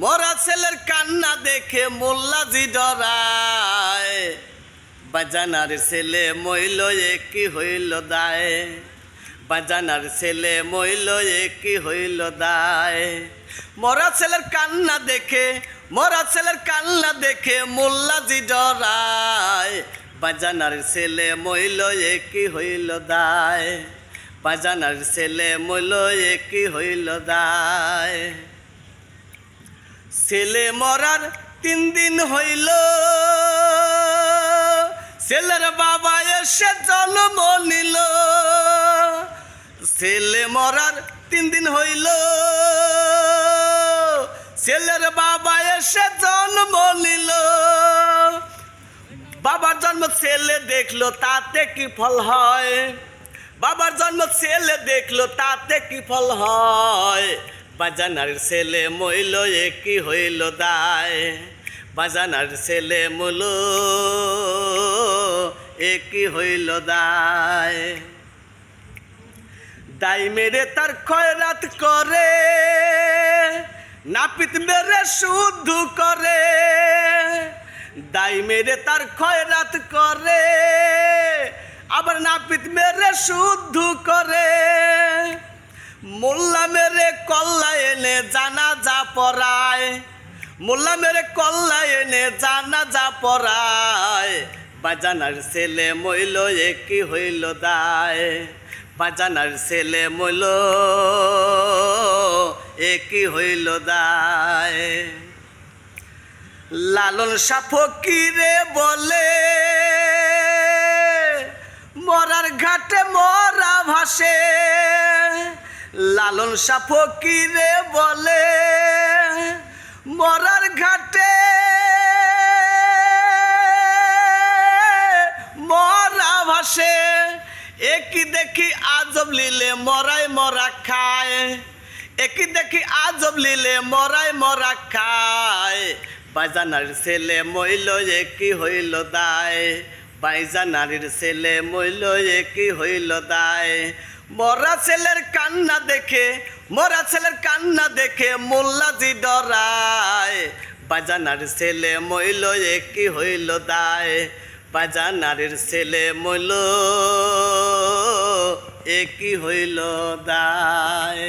মরা ছেলের কান্না দেখে মোল্লাজি ডরায়। বাজানার ছেলে মইল কি হইল দায়। বাজানার ছেলে মইল কি হইল দায়। মরা ছেলের কান্না দেখে, মরা ছেলের কান্না দেখে মোল্লাজি ডরায়। বাজানার ছেলে মইল কি হইল দায়। বাজানার ছেলে মইল কি হইল দায়। ছেলে মরার তিন দিন হইল। ছেলের বাবা এসে জন্ম নিল। ছেলে মরার তিন দিন হইল। ছেলের বাবা এসে জন্ম নিল। বাবার জন্ম ছেলে দেখল, তাতে কি ফল হয়? বাবার জন্ম ছেলে দেখল, তাতে কি ফল হয়? বাজানার ছেলে মইল কি হইল দায়? বাজানার ছেলে মইল কি হইল দায়? দাই মেরে তার খয়রাত করে, নাপিত মেরে শুদ্ধ করে। দাই মেরে তার খয়রাত করে, আবার নাপিত মেরে শুদ্ধ করে। মোল্লা মেরে জানা যা পড়ায় মোল্লা মেরে কল্লা এনে জানা যা পড়ায়। বাজানার ছেলে মইল কি হইল দায়? বাজানার ছেলে মইল কি হইল দায়? লালন সাফকিরে বলে, মরার ঘাটে মরা ভাসে। লালন সাফকিরে বলে, মরার ঘাটে মরা ভাসে, একই দেখি আজব লিলে মরাই মরা খায়, একই দেখি আজব লিলে মরাই মরা খায়। বাজানার ছেলে মইল একই হইল দায় বাইজানারির ছেলে মইল একই হইল দায়। মরা ছেলের কান্না দেখে, মরা ছেলের কান্না দেখে মোল্লাজি ডরায়। বাজানার ছেলে মইল একই হইল দায়? বাজানারের ছেলে মইল একই হইল দায়?